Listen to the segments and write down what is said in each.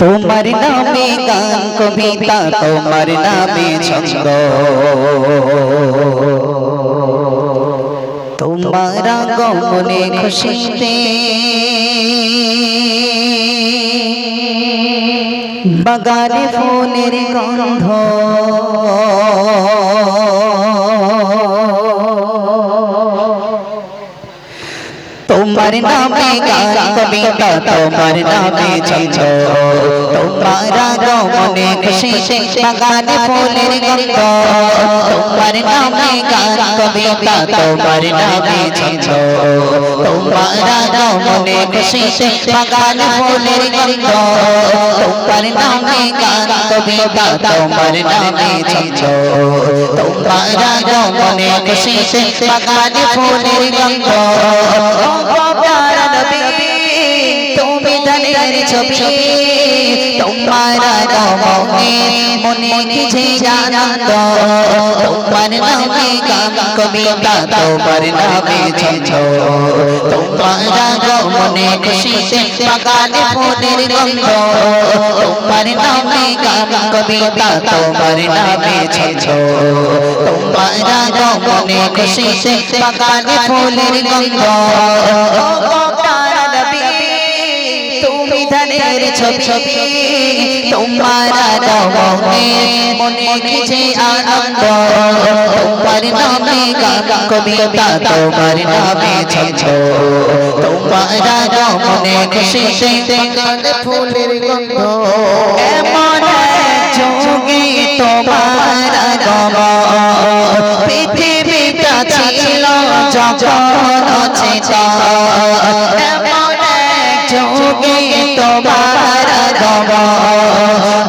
তোমার নামে গান কবিতা তোমার নামে ছন্দ। তোমার গমনে খুশিতে বাগানে ফুলের গন্ধ। তোমার নামে গান কবিতা তোমার নামে ছন্দ তোমার গমনে খুশিতে বাগানে ফুলের গন্ধ ধনের ছবি তোমার গমনে মনে কিছু জানন্দ তোমার নামে গান কবিতা, তোমার নামে ছন্দ, তোমার গমনে খুশিতে বাগানে ফুলের গন্ধ, তোমার নামে গান কবিতা, তোমার নামে ছন্দ, তোমার গমনে খুশিতে বাগানে ফুলের গন্ধ ধনের ছবি, তোমার গমনে মনে কিছু আনন্দ। তোমার নামে গান, কবিতা তোমার নামে ছন্দ তোমার গমনে খুশিতে ফুলের গন্ধ। এমন যোগে তোমার গম পৃথিবীটা ছিল যখন চেতন যোগে তোমার গম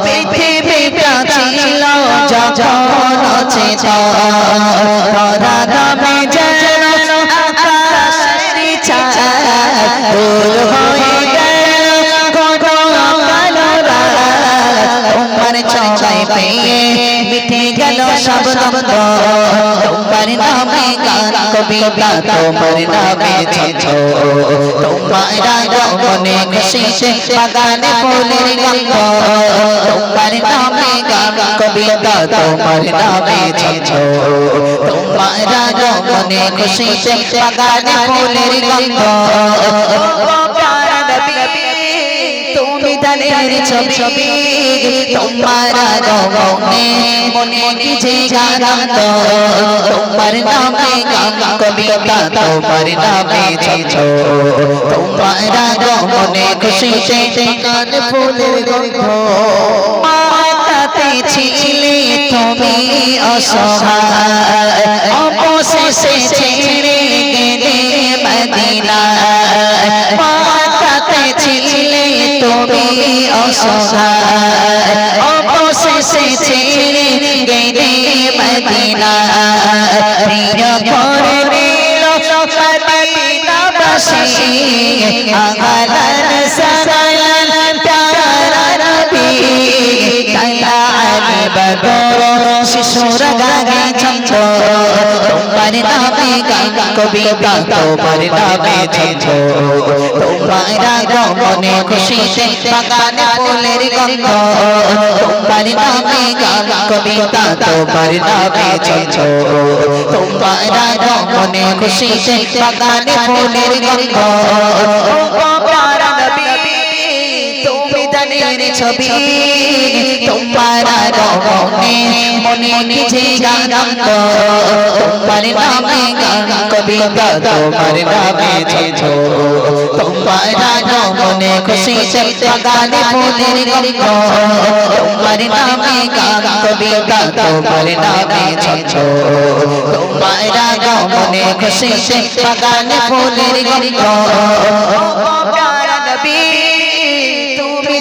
পৃথিবীটা ছিল যখন হয়ে গেল। সব নামে কবিতা তোমার নামে ছন্দ তোমার গমনে খুশিতে বাগানে ফুলের গন্ধ। তোমার নামে গান কবিতা তোমার নামে ছন্দ তোমার গমনে খুশিতে বাগানে ফুলের গন্ধ। তুমি ছবি তোমার গমনে মনে কিছু জানন্দ তোমার নামে কবিতা তোমার নামে ছন্দ তোমার গমনে খুশিতে গান ফুলের গন্ধ। মাতাতে ছিলে তুমি অসহায়। অবশেষে ছেড়ে অবশেষে গেলে মদিনা প্রিয় করে দিল মদিনাবাসী আগালান সারায়ান প্যারা নবী কালাল বদর শিশুর গানে ছন্দ তোমার নামে গান কবিতা তোমার নামে ছন্দ তোমার গমনে খুশিতে বাগানে ফুলের গন্ধ তোমার নামে গান কবিতা তোমার নামে ছন্দ তোমার খুশিতে বাগানে ফুলের গন্ধ ছবি তোমার মনে কিছু জানন্দ তোমার নামে গান কবিতা তোমার নামে ছন্দ তোমার গমনে খুশিতে বাগানে ফুলের গন্ধ। তোমার নামে গান কবিতা তোমার নামে ছন্দ তোমার গমনে খুশিতে বাগানে ফুলের গন্ধ। তুমি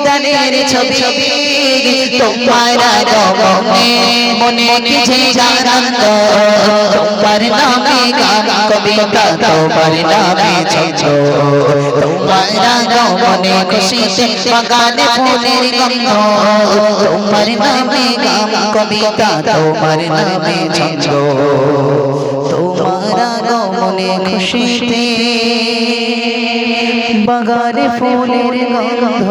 দানের ছবি। তোমার গমনে মনে কিছু জানন্দ তোমার নামে গান, কবিতা তোমার নামে ছন্দ তোমার গমনে খুশিতে বাগানে ফুলের গন্ধ। তোমার নামে গান, কবিতা তোমার নামে ছন্দ তোমার গমনে খুশিতে বাগানে ফুলের গন্ধ।